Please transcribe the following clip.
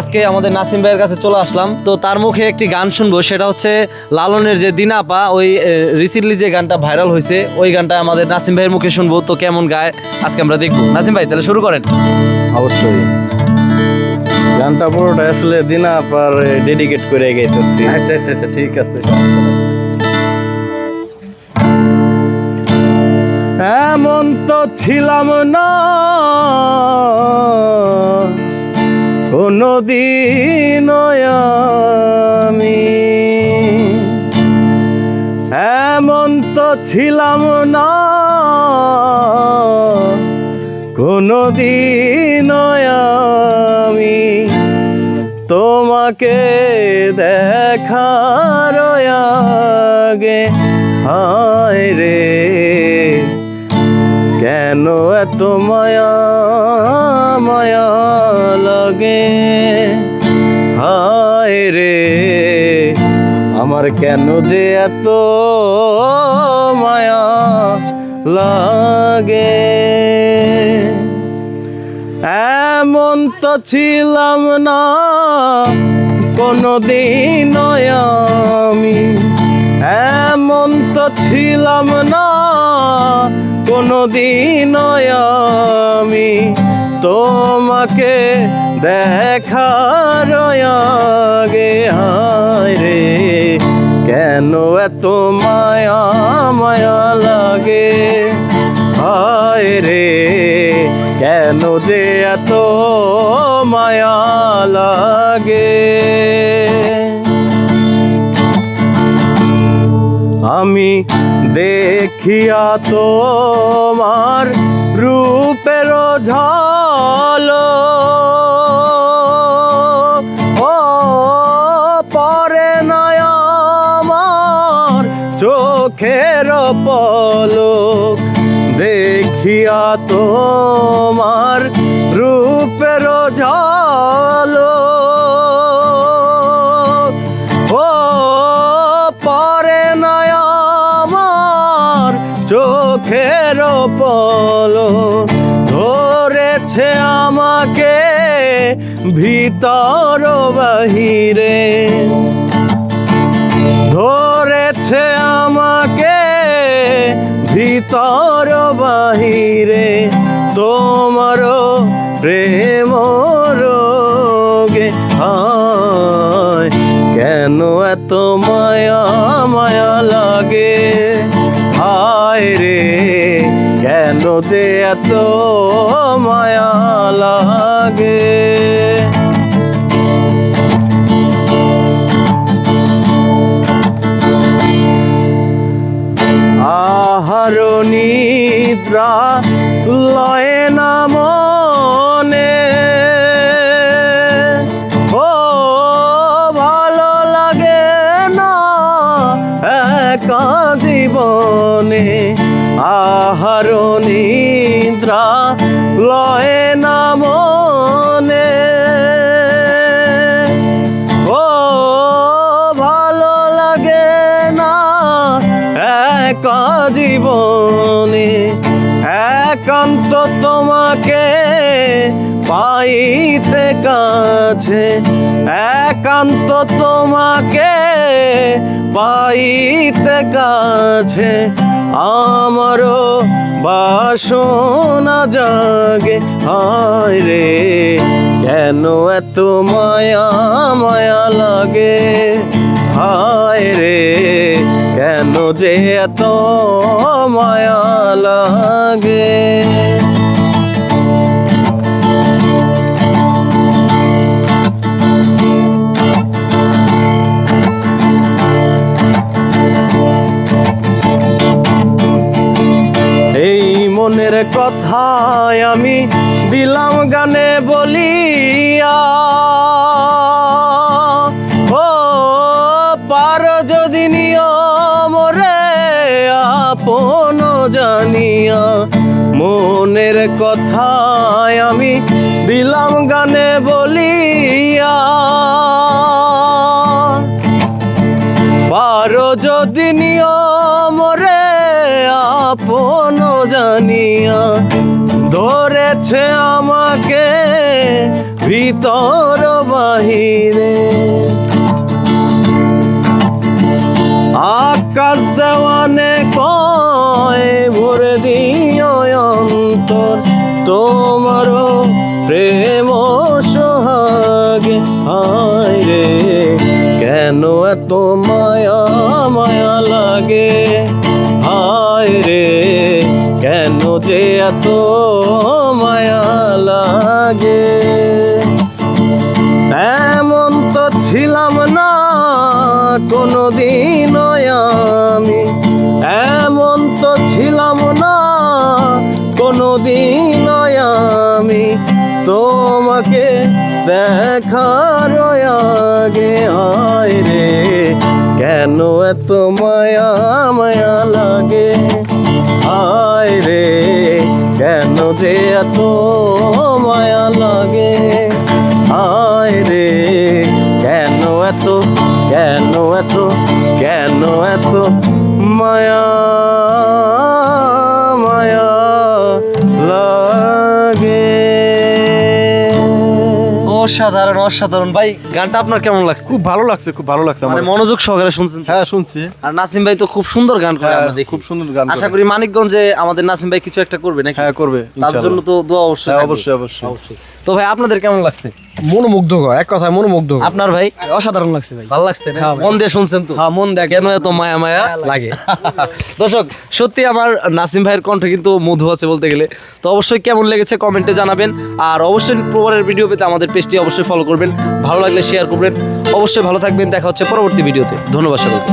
আজকে আমাদের নাসিম ভাইয়ের কাছে চলে আসলাম। তো তার মুখে একটি গান শুনব সেটা হচ্ছে লালনের যে দিনাপা ওই রিসেন্টলি যে গানটা ভাইরাল হয়েছে ওই গানটা আমাদের নাসিম ভাইয়ের মুখে শুনব। তো কেমন গায় আজকে আমরা দেখব। নাসিম ভাই তাহলে শুরু করেন। অবশ্যই। গানটা পুরোটা আসলে দিনা পার ডেডিকেট করে গাইতেছি। আচ্ছা আচ্ছা আচ্ছা ঠিক আছে। এমন তো ছিলাম না। কোনদিন আমি এমন তো ছিলাম না। কোনদিন আমি তোমাকে দেখার আগে, হায় রে, কেন এত মায়া মায়া? লাগে। হায় রে, আমার কেন যে এত মায়া লাগে? এমন তো ছিলাম না, কোনদিন আমি। এমন তো ছিলাম না, কোনদিন আমি। তোমাকে দেখার আগে রে, কেন এত মায়া মায়া লাগে? হায় রে, কেন যে এত মায়া লাগে? আমি দেখিয়া তোমার রূপের ঝল পলক দেখিয়া তোমার রূপের ঝলক। ও, পরে নয় আমার চোখের পলো ধরেছে আমাকে ভিতর বাহিরে। ভিতর বাহিরে তোমার প্রেম রোগে হায়। কেন এত মায়া মায়া লাগে? হায় রে, কেন যে এত মায়া? নিদ্রা লয় না মনে। ও, ভালো লাগে না একা জীবনে, একান্ত তোমাকে পাইতে কাছে, একান্ত তোমাকে পাইতে কাছে। আমারও বাসনা জাগে, হায় রে, কেন এত মায়া মায়া লাগে? হায় রে, কেন যে এত মায়া লাগে? কথায় আমি দিলাম গানে বলিয়া। ও, পার যদি নিয়ম আপন জানিয়া, মনের কথায় আমি দিলাম গানে বলিয়া। পারো যদি নিয়ম জানিয়া ধরেছে আমাকে ভিতর বাহিরে। আকাশ দেওয়ানে কয়, ভরে দিও অন্তর, তোমারও প্রেম সোহাগে। হায় রে, কেন এত মায়া মায়া লাগে? যে এত মায়া লাগে। এমন তো ছিলাম না কোনোদিন আমি। এমন তো ছিলাম না কোনোদিন আমি। তোমাকে দেখার আগে, হায় রে, কেন এত মায়া মায়া এত মায়া লাগে। আয় রে কেন এত কেন এত অসাধারণ অসাধারণ। ভাই গানটা আপনার কেমন লাগছে? খুব ভালো লাগছে খুব ভালো লাগছে মানে মনোযোগ সহকারে শুনছেন হ্যাঁ শুনছি। আর নাসিম ভাই তো খুব সুন্দর গান করে হ্যাঁ, আমরা দেখি। খুব সুন্দর গান আশা করি। মানিকগঞ্জে আমাদের নাসিম ভাই কিছু একটা করবে নাকি? হ্যাঁ করবে তার জন্য তো দোয়া অবশ্যই হ্যাঁ। অবশ্যই অবশ্যই। তো ভাই আপনাদের কেমন লাগছে? মনোমুগ্ধকর এক কথায় মনোমুগ্ধকর। আপনার ভাই অসাধারণ লাগছে ভাই। ভালো লাগছে না? হ্যাঁ মন দিয়ে শুনছেন তো? হ্যাঁ মন দেখ কেন এত মায়া মায়া লাগে। দর্শক সত্যি আমার নাসিম ভাইয়ের কণ্ঠে কিন্তু মধু আছে বলতে গেলে। তো অবশ্যই কেমন লেগেছে কমেন্টে জানাবেন। আর অবশ্যই পরের ভিডিও পেতে আমাদের পেজটি অবশ্যই ফলো করবেন। ভালো লাগলে শেয়ার করবেন। অবশ্যই ভালো থাকবেন। দেখা হচ্ছে পরবর্তী ভিডিওতে। ধন্যবাদ সকলকে।